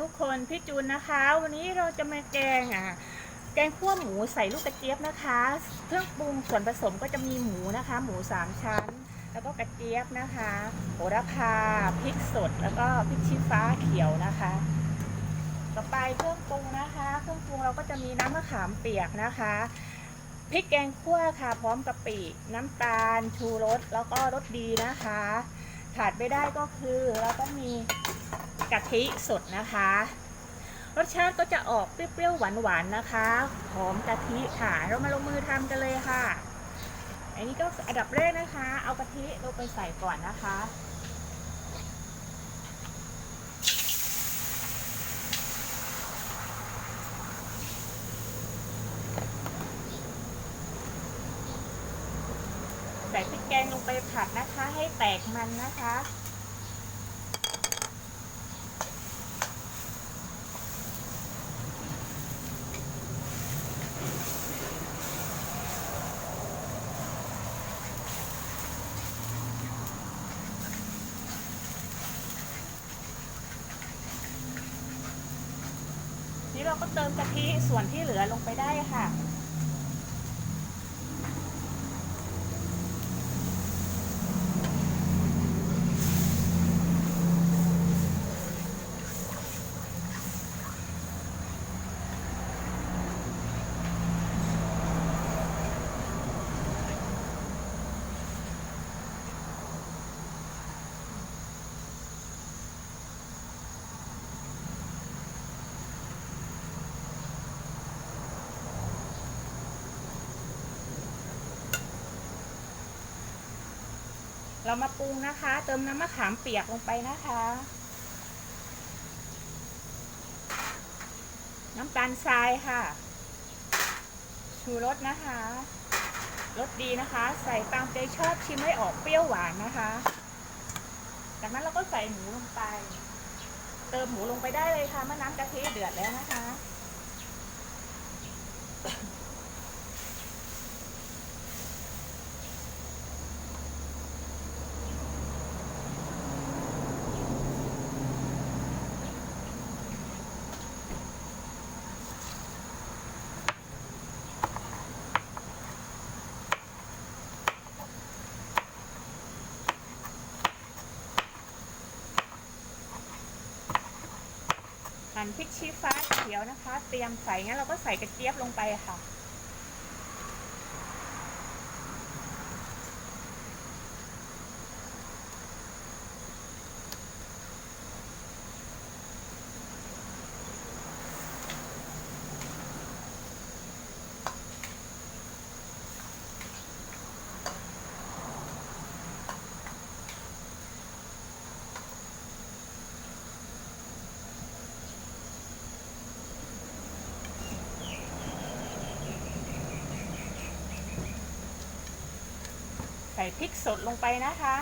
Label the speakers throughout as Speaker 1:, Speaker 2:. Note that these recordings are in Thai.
Speaker 1: ทุกคนพี่จูนนะคะ วันนี้เราจะมาแกงอะแกงขั่วหมูใส่ลูกกระเจี๊ยบนะคะ เครื่องปรุงส่วนผสมก็จะมีหมูนะคะ หมูสามชั้น แล้วก็กระเจี๊ยบนะคะโหระพาพริกสดแล้วก็พริกชี้ฟ้าเขียวนะคะ ต่อไปเครื่องปรุงนะคะ เครื่องปรุงเราก็จะมีน้ำมะขามเปียกนะคะพริกแกงขั่วค่ะ พร้อมกะปิน้ำตาล ชูรสแล้วก็รสดีนะคะ ขาดไม่ได้ก็คือเราก็มี กะทิสดนะคะ รสชาติก็จะออกเปรี้ยวๆหวานๆนะคะ หอมกะทิค่ะ เรามาลงมือทำกันเลยค่ะ อันนี้ก็อันดับแรกนะคะ เอากะทิลงไปใส่ก่อนนะคะใส่พริกแกงลงไปผัดนะคะ ให้แตกมันนะคะ นี้เราก็เติมกะทิส่วนที่เหลือลงไปได้ค่ะ เรามาปรุงนะคะ เติมน้ำมะขามเปียกลงไปนะคะ น้ำตาลทรายค่ะ ชูรสนะคะรสดีนะคะ ใส่ตามใจชอบชิมไม่ออกเปรี้ยวหวานนะคะ จากนั้นเราก็ใส่หมูลงไป เติมหมูลงไปได้เลยค่ะเมื่อน้ำกะทิเดือดแล้วนะคะ หั่นพริกชี้ฟ้าเขียวนะคะ เตรียมใส่งั้นเราก็ใส่กระเจี๊ยบลงไปค่ะ พริกสดลงไปนะคะ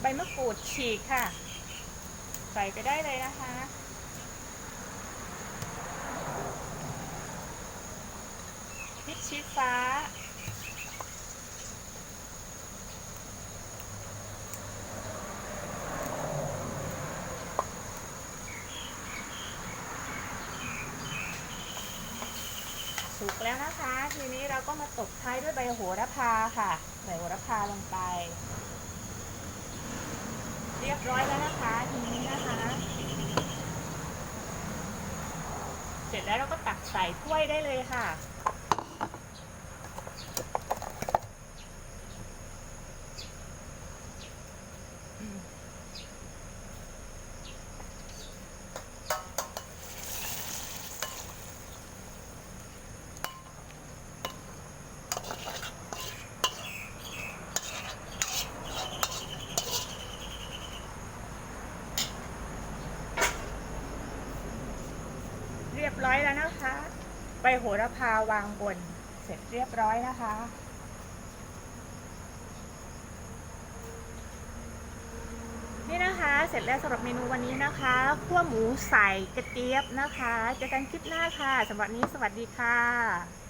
Speaker 1: ใบมะกรูดฉีกค่ะ ใส่ไปได้เลยนะคะพริกชี้ฟ้า สุกแล้วนะคะ ทีนี้เราก็มาตกท้ายด้วยใบโหระพาค่ะใส่โหระพาลงไป เรียบร้อยแล้วนะคะ ทีนี้นะคะ เสร็จแล้วเราก็ตักใส่ถ้วยได้เลยค่ะ เรียบร้อยแล้ว นะคะ ใบโหระพาวางบนเสร็จเรียบร้อยนะคะ นี่นะคะเสร็จแล้วสำหรับเมนูวันนี้นะคะขั้วหมูใส่กระเจี๊ยบนะคะเจอกันคลิปหน้าค่ะสำหรับนี้สวัสดีค่ะ